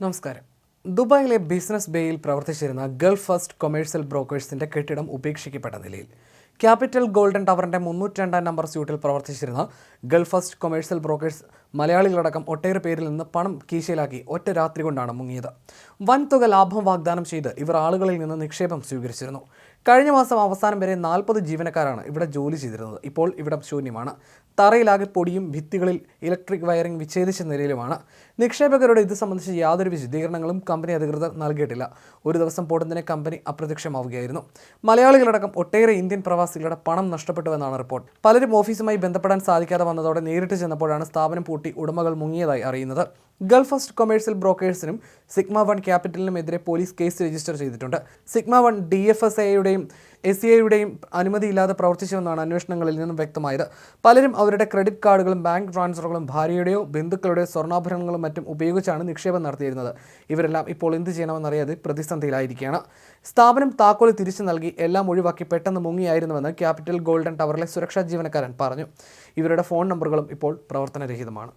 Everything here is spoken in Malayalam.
നമസ്കാരം. ദുബായിലെ ബിസിനസ് ബേയിൽ പ്രവർത്തിച്ചിരുന്ന ഗൾഫ് ഫസ്റ്റ് കൊമേഴ്സ്യൽ ബ്രോക്കേഴ്സിന്റെ കെട്ടിടം ഉപേക്ഷിക്കപ്പെട്ട നിലയിൽ ക്യാപിറ്റൽ ഗോൾഡൻ ടവറിന്റെ മുന്നൂറ്റി നമ്പർ സ്യൂട്ടിൽ പ്രവർത്തിച്ചിരുന്ന ഗൾഫ് ഫസ്റ്റ് കൊമേഴ്സ്യൽ ബ്രോക്കേഴ്സ് മലയാളികളടക്കം ഒട്ടേറെ പേരിൽ നിന്ന് പണം കീശയിലാക്കി ഒറ്റ രാത്രി കൊണ്ടാണ് മുങ്ങിയത്. വൻതുക ലാഭം വാഗ്ദാനം ചെയ്ത് ഇവർ ആളുകളിൽ നിന്ന് നിക്ഷേപം സ്വീകരിച്ചിരുന്നു. കഴിഞ്ഞ മാസം അവസാനം വരെ നാൽപ്പത് ജീവനക്കാരാണ് ഇവിടെ ജോലി ചെയ്തിരുന്നത്. ഇപ്പോൾ ഇവിടം ശൂന്യമാണ്. തറയിലാകെ പൊടിയും ഭിത്തികളിൽ ഇലക്ട്രിക് വയറിംഗ് വിച്ഛേദിച്ച നിലയിലുമാണ്. നിക്ഷേപകരുടെ ഇത് സംബന്ധിച്ച് യാതൊരു വിശദീകരണങ്ങളും കമ്പനി അധികൃതർ നൽകിയിട്ടില്ല. ഒരു ദിവസം പൊടുന്നതിനെ കമ്പനി അപ്രത്യക്ഷമാവുകയായിരുന്നു. മലയാളികളടക്കം ഒട്ടേറെ ഇന്ത്യൻ പ്രവാസികളുടെ പണം നഷ്ടപ്പെട്ടുവെന്നാണ് റിപ്പോർട്ട്. പലരും ഓഫീസുമായി ബന്ധപ്പെടാൻ സാധിക്കാതെ വന്നതോടെ നേരിട്ട് ചെന്നപ്പോഴാണ് സ്ഥാപനം പൂട്ടി ഉടമകൾ മുങ്ങിയതായി അറിയുന്നത്. ഗൾഫ് ഫസ്റ്റ് കൊമേഴ്സ്യൽ ബ്രോക്കേഴ്സിനും സിഗ്മ വൺ ക്യാപിറ്റലിനും എതിരെ പോലീസ് കേസ് രജിസ്റ്റർ ചെയ്തിട്ടുണ്ട്. Sigma one D F S എയുടെയും എസ് സി ഐയുടെയും അനുമതിയില്ലാതെ പ്രവർത്തിച്ചുവെന്നാണ് അന്വേഷണങ്ങളിൽ നിന്നും വ്യക്തമായത്. പലരും അവരുടെ ക്രെഡിറ്റ് കാർഡുകളും ബാങ്ക് ട്രാൻസ്ഫറുകളും ഭാര്യയുടെയോ ബന്ധുക്കളുടെയോ സ്വർണാഭരണങ്ങളും മറ്റും ഉപയോഗിച്ചാണ് നിക്ഷേപം നടത്തിയിരുന്നത്. ഇവരെല്ലാം ഇപ്പോൾ എന്ത് ചെയ്യണമെന്നറിയാതെ പ്രതിസന്ധിയിലായിരിക്കുകയാണ്. സ്ഥാപനം താക്കോൽ തിരിച്ചു നൽകി എല്ലാം ഒഴിവാക്കി പെട്ടെന്ന് മുങ്ങിയായിരുന്നുവെന്ന് ക്യാപിറ്റൽ ഗോൾഡൻ ടവറിലെ സുരക്ഷാ ജീവനക്കാരൻ പറഞ്ഞു. ഇവരുടെ ഫോൺ നമ്പറുകളും ഇപ്പോൾ പ്രവർത്തനരഹിതമാണ്.